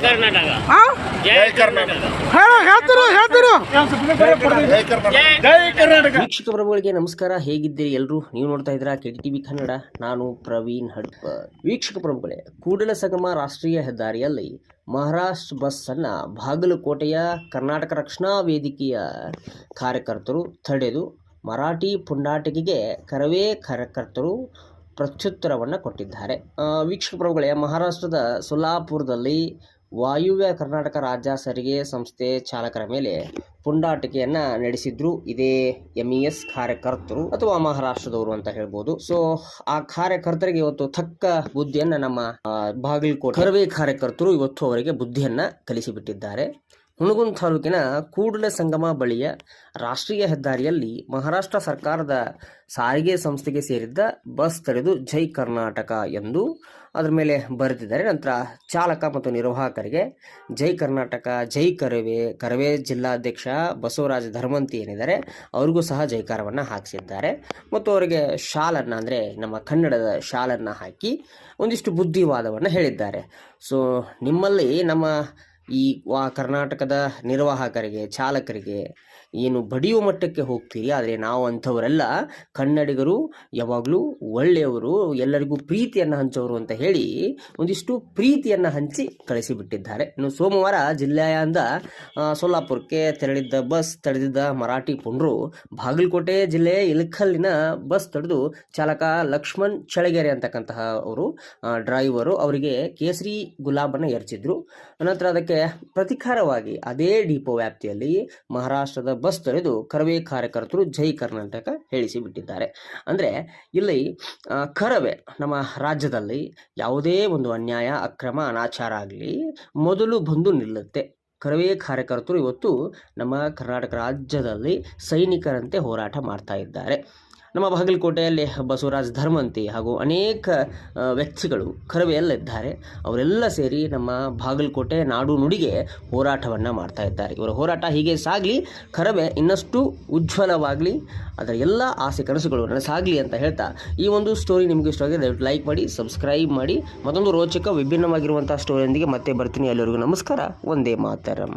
ಕರ್ನಾಟಕ. ಕರ್ನಾಟಕ. ವೀಕ್ಷಕ ಪ್ರಭುಗಳಿಗೆ ನಮಸ್ಕಾರ. ಹೇಗಿದ್ದೀರಿ ಎಲ್ಲರೂ ನೀವು ನೋಡ್ತಾ ಇದ್ದೀರಾ ಕೆ ಟಿ ವಿ ಕನ್ನಡ. ನಾನು ಪ್ರವೀಣ್ ಹಡ್ಪ. ವೀಕ್ಷಕ ಪ್ರಭುಗಳೇ ಕೂಡಲ ಸಗಮ ರಾಷ್ಟ್ರೀಯ ಹೆದ್ದಾರಿಯಲ್ಲಿ ಮಹಾರಾಷ್ಟ್ರ ಬಸ್ ಅನ್ನ ಬಾಗಲಕೋಟೆಯ ಕರ್ನಾಟಕ ರಕ್ಷಣಾ ವೇದಿಕೆಯ ಕಾರ್ಯಕರ್ತರು ತಡೆದು ಮರಾಠಿ ಪುಂಡಾಟಿಕೆಗೆ ಕರವೇ ಕಾರ್ಯಕರ್ತರು ಪ್ರತ್ಯುತ್ತರವನ್ನು ಕೊಟ್ಟಿದ್ದಾರೆ. ವೀಕ್ಷಕ ಪ್ರಭುಗಳೇ, ಮಹಾರಾಷ್ಟ್ರದ ಸೊಲ್ಲಾಪುರದಲ್ಲಿ ವಾಯುವ್ಯ ಕರ್ನಾಟಕ ರಾಜ್ಯ ಸಾರಿಗೆ ಸಂಸ್ಥೆ ಚಾಲಕರ ಮೇಲೆ ಪುಂಡಾಟಿಕೆಯನ್ನು ನಡೆಸಿದ್ರು. ಇದೇ ಎಂ ಇ ಎಸ್ ಕಾರ್ಯಕರ್ತರು ಅಥವಾ ಮಹಾರಾಷ್ಟ್ರದವರು ಅಂತ ಹೇಳ್ಬೋದು. ಸೊ ಆ ಕಾರ್ಯಕರ್ತರಿಗೆ ಇವತ್ತು ತಕ್ಕ ಬುದ್ಧಿಯನ್ನು ನಮ್ಮ ಬಾಗಿಲು ಕರವೇ ಕಾರ್ಯಕರ್ತರು ಇವತ್ತು ಅವರಿಗೆ ಬುದ್ಧಿಯನ್ನು ಕಲಿಸಿಬಿಟ್ಟಿದ್ದಾರೆ. ಹುಣಗುಂದ್ ತಾಲೂಕಿನ ಕೂಡಲ ಸಂಗಮ ಬಳಿಯ ರಾಷ್ಟ್ರೀಯ ಹೆದ್ದಾರಿಯಲ್ಲಿ ಮಹಾರಾಷ್ಟ್ರ ಸರ್ಕಾರದ ಸಾರಿಗೆ ಸಂಸ್ಥೆಗೆ ಸೇರಿದ್ದ ಬಸ್ ತಡೆದು ಜೈ ಕರ್ನಾಟಕ ಎಂದು ಅದರ ಮೇಲೆ ಬರೆದಿದ್ದಾರೆ. ನಂತರ ಚಾಲಕ ಮತ್ತು ನಿರ್ವಾಹಕರಿಗೆ ಜೈ ಕರ್ನಾಟಕ, ಜೈ ಕರವೇ ಕರವೇ ಜಿಲ್ಲಾಧ್ಯಕ್ಷ ಬಸವರಾಜ ಧರ್ಮಂತಿ ಏನಿದ್ದಾರೆ, ಅವ್ರಿಗೂ ಸಹ ಜೈಕಾರವನ್ನು ಹಾಕಿಸಿದ್ದಾರೆ. ಮತ್ತು ಅವರಿಗೆ ಶಾಲನ್ನು ಅಂದರೆ ನಮ್ಮ ಕನ್ನಡದ ಶಾಲನ್ನು ಹಾಕಿ ಒಂದಿಷ್ಟು ಬುದ್ಧಿವಾದವನ್ನು ಹೇಳಿದ್ದಾರೆ. ಸೊ ನಿಮ್ಮಲ್ಲಿ ನಮ್ಮ ಈ ಕರ್ನಾಟಕದ ನಿರ್ವಾಹಕರಿಗೆ ಚಾಲಕರಿಗೆ ಏನು ಬಡಿಯುವ ಮಟ್ಟಕ್ಕೆ ಹೋಗ್ತೀರಿ? ಆದರೆ ನಾವು ಅಂಥವರೆಲ್ಲ. ಕನ್ನಡಿಗರು, ಯಾವಾಗಲೂ ಒಳ್ಳೆಯವರು, ಎಲ್ಲರಿಗೂ ಪ್ರೀತಿಯನ್ನು ಹಂಚೋರು ಅಂತ ಹೇಳಿ ಒಂದಿಷ್ಟು ಪ್ರೀತಿಯನ್ನು ಹಂಚಿ ಕಳಿಸಿಬಿಟ್ಟಿದ್ದಾರೆ. ಇನ್ನು ಸೋಮವಾರ ಜಿಲ್ಲೆಯಿಂದ ಸೋಲಾಪುರಕ್ಕೆ ತೆರಳಿದ್ದ ಬಸ್ ತಡೆದಿದ್ದ ಮರಾಠಿ ಪುಂಡ್ರು ಬಾಗಲಕೋಟೆ ಜಿಲ್ಲೆಯ ಇಲಕಲ್ಲಿನ ಬಸ್ ತಡೆದು ಚಾಲಕ ಲಕ್ಷ್ಮಣ್ ಚಳಗೆರೆ ಅಂತಕ್ಕಂತಹ ಅವರು ಡ್ರೈವರು ಅವರಿಗೆ ಕೇಸರಿ ಗುಲಾಬನ್ನು ಎರಚಿದ್ರು. ನಂತರ ಅದಕ್ಕೆ ಪ್ರತಿಕಾರವಾಗಿ ಅದೇ ಡಿಪೋ ವ್ಯಾಪ್ತಿಯಲ್ಲಿ ಮಹಾರಾಷ್ಟ್ರದ ಬಸ್ ತೊರೆದು ಕರವೇ ಕಾರ್ಯಕರ್ತರು ಜೈ ಕರ್ನಾಟಕ ಹೇಳಿಸಿ ಬಿಟ್ಟಿದ್ದಾರೆ ಅಂದರೆ ಇಲ್ಲಿ ಕರವೇ ನಮ್ಮ ರಾಜ್ಯದಲ್ಲಿ ಯಾವುದೇ ಒಂದು ಅನ್ಯಾಯ, ಅಕ್ರಮ, ಅನಾಚಾರ ಆಗಲಿ ಮೊದಲು ಬಂದು ನಿಲ್ಲುತ್ತೆ. ಕರವೇ ಕಾರ್ಯಕರ್ತರು ಇವತ್ತು ನಮ್ಮ ಕರ್ನಾಟಕ ರಾಜ್ಯದಲ್ಲಿ ಸೈನಿಕರಂತೆ ಹೋರಾಟ ಮಾಡ್ತಾ ಇದ್ದಾರೆ. ನಮ್ಮ ಬಾಗಲಕೋಟೆಯಲ್ಲಿ ಬಸವರಾಜ್ ಧರ್ಮಂತಿ ಹಾಗೂ ಅನೇಕ ವ್ಯಕ್ತಿಗಳು ಕರವೆಯಲ್ಲಿದ್ದಾರೆ. ಅವರೆಲ್ಲ ಸೇರಿ ನಮ್ಮ ಬಾಗಲಕೋಟೆ ನಾಡು ನುಡಿಗೆ ಹೋರಾಟವನ್ನು ಮಾಡ್ತಾ ಇದ್ದಾರೆ. ಇವರ ಹೋರಾಟ ಹೀಗೆ ಸಾಗಲಿ, ಕರವೇ ಇನ್ನಷ್ಟು ಉಜ್ವಲವಾಗಲಿ, ಅದರ ಎಲ್ಲ ಆಸೆ ಕನಸುಗಳು ನನಸಾಗಲಿ ಅಂತ ಹೇಳ್ತಾ ಈ ಒಂದು ಸ್ಟೋರಿ ನಿಮಗೆ ಇಷ್ಟವಾಗಿದೆ ದಯವಿಟ್ಟು ಲೈಕ್ ಮಾಡಿ ಸಬ್ಸ್ಕ್ರೈಬ್ ಮಾಡಿ. ಮತ್ತೊಂದು ರೋಚಕ ವಿಭಿನ್ನವಾಗಿರುವಂಥ ಸ್ಟೋರಿಯೊಂದಿಗೆ ಮತ್ತೆ ಬರ್ತೀನಿ. ಎಲ್ಲರಿಗೂ ನಮಸ್ಕಾರ. ಒಂದೇ ಮಾತರಂ.